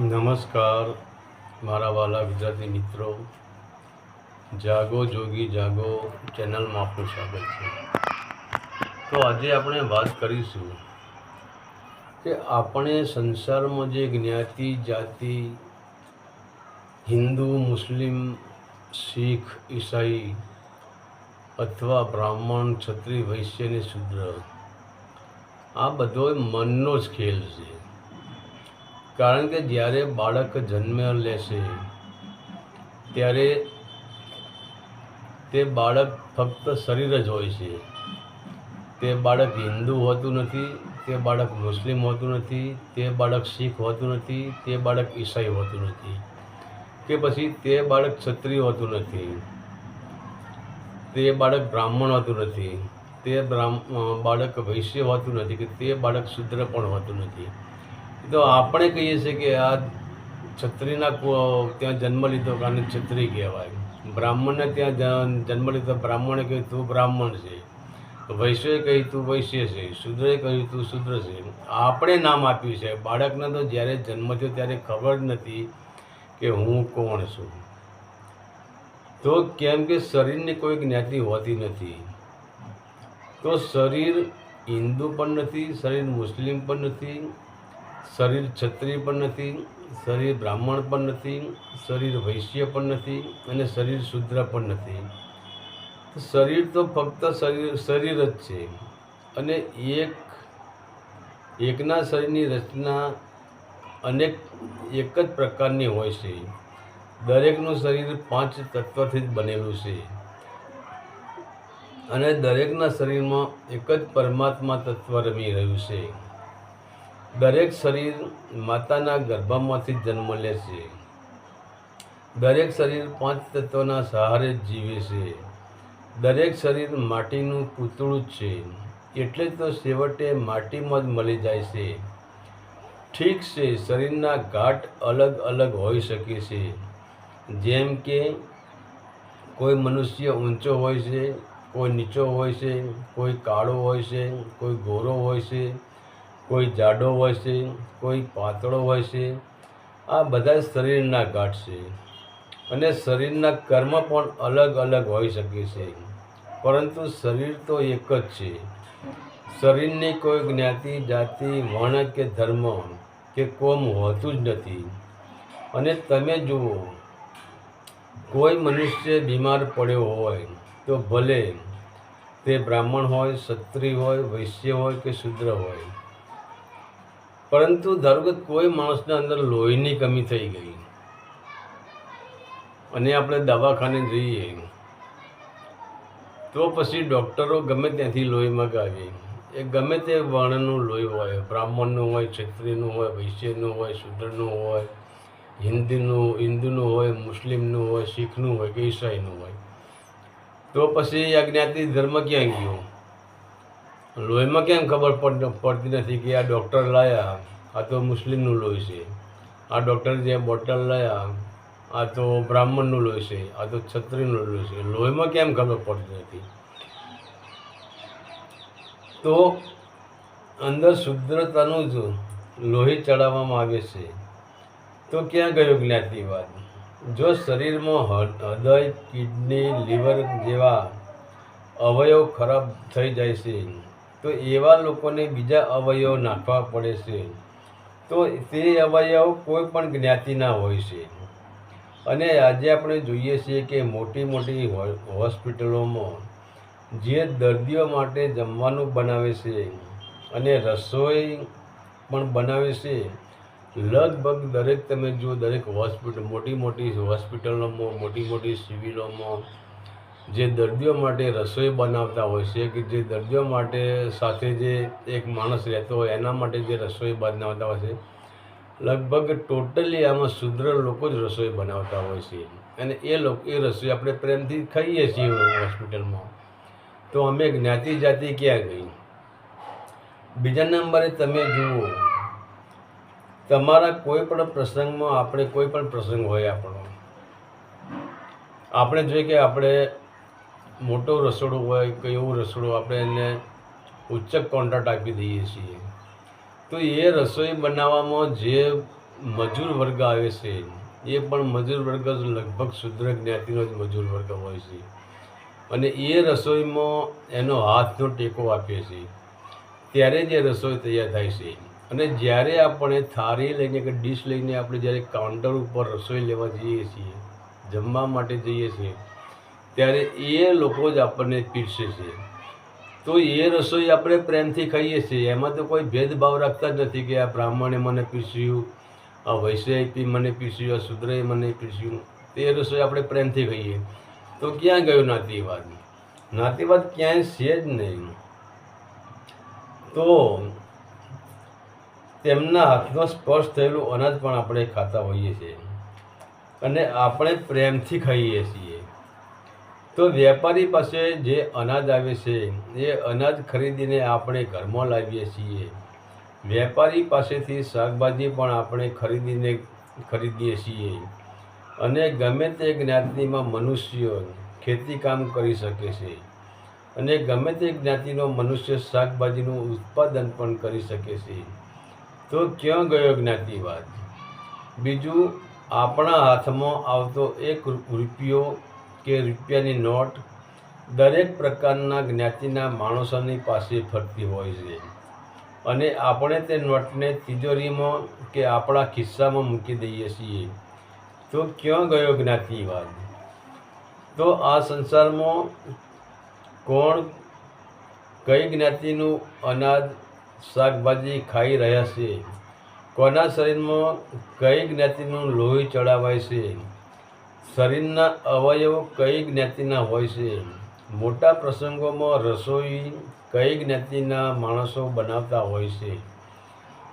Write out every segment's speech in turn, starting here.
નમસ્કાર, મારા વાલા ગુજરાતી મિત્રો. જાગો, જોગી, જાગો, ચેનલમાં આપનું સ્વાગત છે. તો આજે આપણે વાત કરીશું કે આપણે સંસારમાં જે જ્ઞાતિ, જાતિ, હિન્દુ, મુસ્લિમ, શીખ, ઈસાઈ અથવા બ્રાહ્મણ, ક્ષત્રિય વૈશ્ય અને શુદ્ર, આ બધો મનનો જ ખેલ છે. કારણ કે જ્યારે બાળક જન્મ લેશે, ત્યારે તે બાળક ફક્ત શરીર જ હોય છે. તે બાળક હિન્દુ હોતું નથી, તે બાળક મુસ્લિમ હોતું નથી, તે બાળક શીખ હોતું નથી, તે બાળક ઈસાઈ હોતું નથી કે પછી તે બાળક ક્ષત્રિય હોતું નથી, તે બાળક બ્રાહ્મણ હોતું નથી, તે બાળક વૈશ્ય હોતું નથી કે તે બાળક શુદ્ર પણ હોતું નથી. તો આપણે કહીએ છીએ કે આ છત્રીના ત્યાં જન્મ લીધો કારણે છત્રી કહેવાય. બ્રાહ્મણને ત્યાં જન્મ લીધો. બ્રાહ્મણે કહ્યું, તું બ્રાહ્મણ છે. વૈશ્યએ કહ્યું, તું વૈશ્ય છે. શુદ્રએ કહ્યું, તું શુદ્ર છે. આપણે નામ આપ્યું છે. બાળકને તો જ્યારે જન્મ થયો ત્યારે ખબર જ નથી કે હું કોણ છું. તો કેમ કે શરીરની કોઈ જ્ઞાતિ હોતી નથી. તો શરીર હિન્દુ પણ નથી, શરીર મુસ્લિમ પણ નથી શરીર ક્ષત્રિય પણ નથી, શરીર બ્રાહ્મણ પણ નથી, શરીર વૈશ્ય પણ નથી અને શરીર શુદ્ર પણ નથી. શરીર તો ફક્ત શરીર શરીર જ છે. અને એક, એકના શરીરની રચના અનેક, એક જ પ્રકારની હોય છે. દરેકનું શરીર પાંચ તત્વથી જ બનેલું છે. અને દરેકના શરીરમાં એક જ પરમાત્મા તત્વ રમી રહ્યું છે. દરેક શરીર માતાના ગર્ભમાંથી જન્મ લે છે. દરેક શરીર પાંચ તત્વના સહારે જીવે છે. દરેક શરીર માટીનું પૂતળું જ છે. એટલે તો છેવટે માટીમાં જ મળી જાય છે. ઠીક છે, શરીરના ઘાટ અલગ અલગ હોઈ શકે છે. જેમ કે, કોઈ મનુષ્ય ઊંચો હોય છે, કોઈ નીચો હોય છે, કોઈ કાળો હોય છે, કોઈ ગોરો હોય છે કોઈ જાડો હોય છે, કોઈ પાતળો હોય છે, આ બધા શરીરના ઘાટ છે. અને શરીરના કર્મ પણ અલગ અલગ હોઈ શકે છે. પરંતુ શરીર તો એક જ છે. શરીરની કોઈ જ્ઞાતિ, જાતિ, વર્ણ કે ધર્મ કે કોમ હોતું જ નથી. અને તમે જુઓ, કોઈ મનુષ્ય બીમાર પડ્યો હોય તો ભલે તે બ્રાહ્મણ હોય, ક્ષત્રિય હોય, વૈશ્ય હોય કે શૂદ્ર હોય પરંતુ ધારો કે કોઈ માણસના અંદર લોહીની કમી થઈ ગઈ. અને આપણે દવાખાને જઈએ. તો પછી ડૉક્ટરો ગમે ત્યાંથી લોહી મગાવે. એ ગમે તે વર્ણનું લોહી હોય, બ્રાહ્મણનું હોય, ક્ષત્રિયનું હોય વૈશ્યનું હોય, શુદ્રનું હોય, હિન્દીનું, હિન્દુનું હોય, મુસ્લિમનું હોય, શીખનું હોય કે ઈસાઈનું હોય. તો પછી અજ્ઞાતિ ધર્મ ક્યાં ગયો? લોહીમાં કેમ ખબર પડ, પડતી નથી કે આ ડૉક્ટર લાયા, આ તો મુસ્લિમનું લોહી છે. આ ડૉક્ટર જે બોટલ લાયા, આ તો બ્રાહ્મણનું લોહી છે, આ તો છત્રીનું લોહી છે. લોહીમાં કેમ ખબર પડતી નથી? તો અંદર શુદ્રતાનું જ લોહી ચડાવવામાં આવે છે. તો ક્યાં ગયો જ્ઞાતિવાદ? જો શરીરમાં હૃદય, કિડની, લીવર જેવા અવયવ ખરાબ થઈ જાય છે તો એવા લોકોને બીજા અવયવ નાખવા પડે છે. તો તે અવયવ કોઈ પણ જ્ઞાતિના હોય છે. અને આજે આપણે જોઈએ છીએ કે મોટી મોટી હોસ્પિટલોમાં જે દર્દીઓ માટે જમવાનું બનાવે છે અને રસોઈ પણ બનાવે છે, લગભગ દરેક તમે જુઓ દરેક હોસ્પિટલ મોટી મોટી હોસ્પિટલોમાં, મોટી મોટી સિવિલોમાં જે દર્દીઓ માટે રસોઈ બનાવતા હોય છે કે જે દર્દીઓ માટે સાથે જે એક માણસ રહેતો હોય, એના માટે જે રસોઈ બનાવતા હોય છે, લગભગ ટોટલી આમાં શુદ્ર લોકો જ રસોઈ બનાવતા હોય છે. અને એ લોકો, એ રસોઈ આપણે પ્રેમથી ખાઈએ છીએ હોસ્પિટલમાં. તો અમે જ્ઞાતિ જાતિ ક્યાં ગઈ? બીજા નંબરે તમે જુઓ, તમારા કોઈ પણ પ્રસંગમાં આપણે કોઈ પણ પ્રસંગ હોય આપણો. આપણે જોઈએ કે આપણે મોટો રસોડો હોય કે એવું રસોડું આપણે એને ઉચ્ચ કોન્ટ્રાક્ટ આપી દઈએ છીએ. તો એ રસોઈ બનાવવામાં જે મજૂર વર્ગ આવે છે, એ પણ મજૂર વર્ગ લગભગ શુદ્ર જ્ઞાતિનો જ મજૂર વર્ગ હોય છે. અને એ રસોઈમાં એનો હાથનો ટેકો આપીએ છીએ. ત્યારે જે રસોઈ તૈયાર થાય છે. અને જ્યારે આપણે થાળી લઈને કે ડીશ લઈને આપણે જ્યારે કાઉન્ટર ઉપર રસોઈ લેવા જઈએ છીએ, જમવા માટે જઈએ છીએ ત્યારે એ લોકો જ આપણને પીરસે છે. તો એ રસોઈ આપણે પ્રેમથી ખાઈએ છીએ. એમાં તો કોઈ ભેદભાવ રાખતા જ નથી કે આ બ્રાહ્મણે મને પીરસ્યું, આ વૈશ્યપી મને પીરસ્યું, આ શુદ્રએ મને પીરસ્યું. તે રસોઈ આપણે પ્રેમથી ખાઈએ. તો ક્યાં ગયો નાતીવાદ? નાતીવાદ ક્યાંય છે જ નહીં. તો તેમના હાથનો સ્પર્શ થયેલું અનાજ પણ આપણે ખાતા હોઈએ છીએ. અને આપણે પ્રેમથી ખાઈએ છીએ. તો વેપારી પાસે જે અનાજ આવે છે, એ અનાજ ખરીદીને આપણે ઘરમાં લાવીએ છીએ. વેપારી પાસેથી શાકભાજી પણ આપણે ખરીદીને ખરીદીએ છીએ. અને ગમે તે જ્ઞાતિમાં મનુષ્ય ખેતીકામ કરી શકે છે. અને ગમે તે જ્ઞાતિનો મનુષ્ય શાકભાજીનું ઉત્પાદન પણ કરી શકે છે. તો ક્યાં ગયો જ્ઞાતિવાદ બીજું, આપણા હાથમાં આવતો એક રૂપિયો કે રૂપિયાની નોટ દરેક પ્રકારના જ્ઞાતિના માણસોની પાસે ફરતી હોય છે. અને આપણે તે નોટને તિજોરીમાં કે આપણા ખિસ્સામાં મૂકી દઈએ છીએ. તો ક્યાં ગયો જ્ઞાતિવાદ? તો આ સંસારમાં કોણ કઈ જ્ઞાતિનું અનાજ, શાકભાજી ખાઈ રહ્યા છે? કોના શરીરમાં કઈ જ્ઞાતિનું લોહી ચડાવાય છે? શરીરના અવયવો કઈ જ્ઞાતિના હોય છે? મોટા પ્રસંગોમાં રસોઈ કઈ જ્ઞાતિના માણસો બનાવતા હોય છે?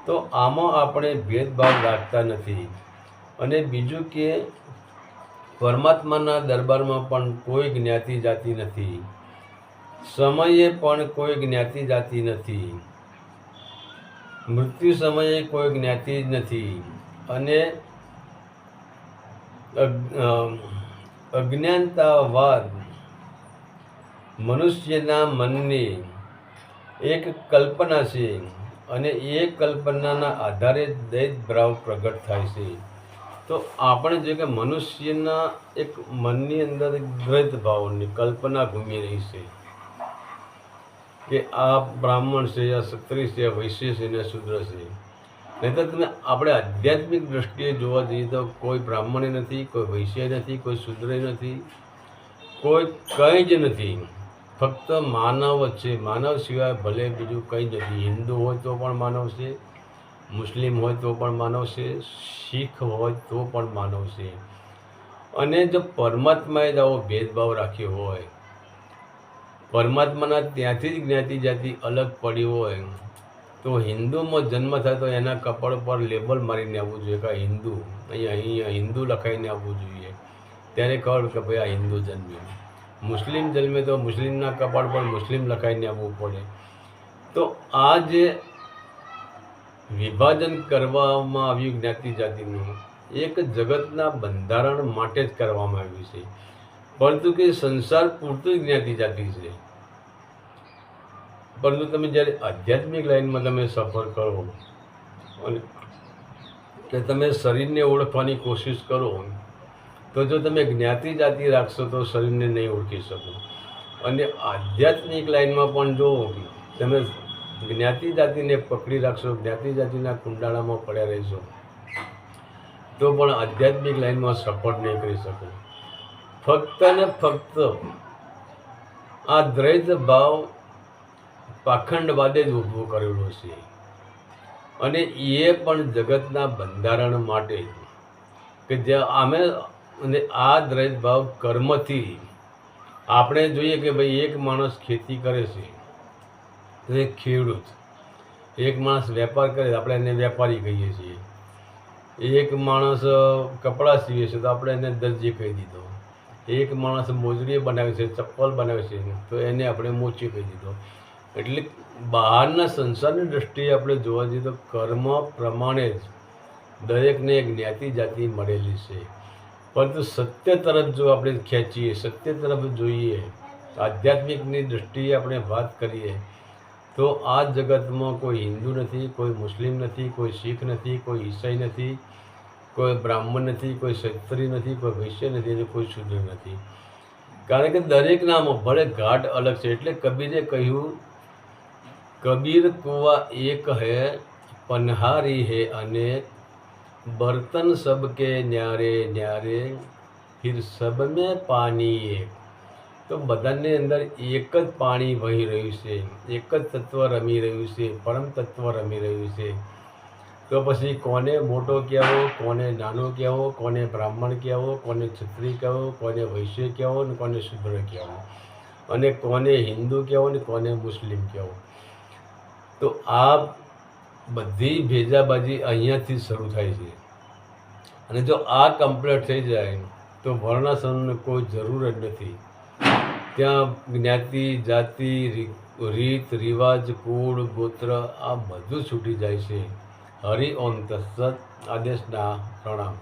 તો આમાં આપણે ભેદભાવ રાખતા નથી. અને બીજું કે, પરમાત્માના દરબારમાં પણ કોઈ જ્ઞાતિ જાતિ નથી. સમયે પણ કોઈ જ્ઞાતિ જાતિ નથી. મૃત્યુ સમયે કોઈ જ્ઞાતિ જ નથી. અને અજ્ઞાનતાવાદ મનુષ્યના મનની એક કલ્પના છે અને એ કલ્પનાના આધારે દૈત ભાવ પ્રગટ થાય છે. તો આપણે જે કે મનુષ્યના એક મનની અંદર દ્વૈત ભાવની કલ્પના ઘૂમી રહી છે કે આ બ્રાહ્મણ છે, આ ક્ષત્રિય છે, આ વૈશ્ય છે ને શુદ્ર છે. નહીં તો તમે આપણે આધ્યાત્મિક દ્રષ્ટિએ જોવા જઈએ તો કોઈ બ્રાહ્મણે નથી, કોઈ વૈશ્ય નથી, કોઈ શૂદ્ર નથી, કોઈ કંઈ જ નથી. ફક્ત માનવ જ છે. માનવ સિવાય ભલે બીજું કંઈ જ નથી. હિન્દુ હોય તો પણ માનવ છે, મુસ્લિમ હોય તો પણ માનવ છે, શીખ હોય તો પણ માનવ છે. અને જો પરમાત્માએ જ આવો ભેદભાવ રાખ્યો હોય, પરમાત્માના ત્યાંથી જ જ્ઞાતિ જાતિ અલગ પડી હોય તો હિન્દુમાં જન્મ થાય તો એના કપડ પર લેબલ મારીને આવવું જોઈએ કે હિન્દુ. અહીંયા અહીંયા હિન્દુ લખાઈને આવવું જોઈએ. ત્યારે ખબર કે ભાઈ આ હિન્દુ જન્મ્યો મુસ્લિમ જન્મે તો મુસ્લિમના કપાળ પર મુસ્લિમ લખાઈને આવવું પડે. તો આ જે વિભાજન કરવામાં આવ્યું જ્ઞાતિ જાતિનું, એક જગતના બંધારણ માટે જ કરવામાં આવ્યું છે. પરંતુ કે સંસાર પૂરતું જ્ઞાતિ જાતિ છે. પરંતુ તમે જ્યારે આધ્યાત્મિક લાઈનમાં તમે સફર કરો અને કે તમે શરીરને ઓળખવાની કોશિશ કરો, તો જો તમે જ્ઞાતિ જાતિ રાખશો, તો શરીરને નહીં ઓળખી શકો. અને આધ્યાત્મિક લાઈનમાં પણ જો તમે જ્ઞાતિ જાતિને પકડી રાખશો, જ્ઞાતિ જાતિના કુંડાળામાં પડ્યા રહેશો, તો પણ આધ્યાત્મિક લાઈનમાં સફળ નહીં કરી શકો. ફક્ત ને ફક્ત આ દ્વૈત ભાવ પાખંડવાદે જ ઊભો કરેલો છે. અને એ પણ જગતના બંધારણ માટે કે જે અમે અને આ દ્રૈતભાવ કર્મથી આપણે જોઈએ કે ભાઈ એક માણસ ખેતી કરે છે એ ખેડૂત. એક માણસ વેપાર કરે, આપણે એને વેપારી કહીએ છીએ. એક માણસ કપડાં સીવે છે, તો આપણે એને દરજી કહી દીધો. એક માણસ મોજડી બનાવે છે, ચપ્પલ બનાવે છે, તો એને આપણે મોચી કહી દીધો. એટલે બહારના સંસારની દ્રષ્ટિએ આપણે જોવા જઈએ તો કર્મ પ્રમાણે જ દરેકને એક જ્ઞાતિ જાતિ મળેલી છે. પરંતુ સત્ય તરફ જો આપણે ખેંચીએ, સત્ય તરફ જોઈએ, આધ્યાત્મિકની દૃષ્ટિએ આપણે વાત કરીએ, તો આ જગતમાં કોઈ હિન્દુ નથી, કોઈ મુસ્લિમ નથી, કોઈ શીખ નથી, કોઈ ઈસાઈ નથી, કોઈ બ્રાહ્મણ નથી, કોઈ ક્ષત્રિય નથી, કોઈ વૈશ્ય નથી અને કોઈ શુદ્ર નથી. કારણ કે દરેક નામ ભલે ઘાટ અલગ છે, એટલે કબીરે કહ્યું કબીર કુવા એક હૈ, પનહારી હે અને બર્તન સબકે ન્યારે ન્યારે, ફિર સબ મેં પાણી એક તો બધાની અંદર એક જ પાણી વહી રહ્યું છે, એક જ તત્વ રમી રહ્યું છે, પરમ તત્વ રમી રહ્યું છે. તો પછી કોને મોટો કહેવો, કોને નાનો કહેવો, કોને બ્રાહ્મણ કહેવો, કોને ક્ષત્રિય કહેવો, કોને વૈશ્ય કહેવો ને કોને શુદ્ર કહેવો. અને કોને હિન્દુ કહેવો ને કોને મુસ્લિમ કહેવો. તો આ બધી ભેજાબાજી અહીંયાથી શરૂ થાય છે. અને જો આ કમ્પ્લીટ થઈ જાય, તો વર્ણાશ્રમને કોઈ જરૂર જ નથી. ત્યાં જ્ઞાતિ, જાતિ રીત, રિવાજ, કુળ, ગોત્ર, આ બધું છૂટી જાય છે. હરિ ઓમ તત્સત આદેશના પ્રણામ.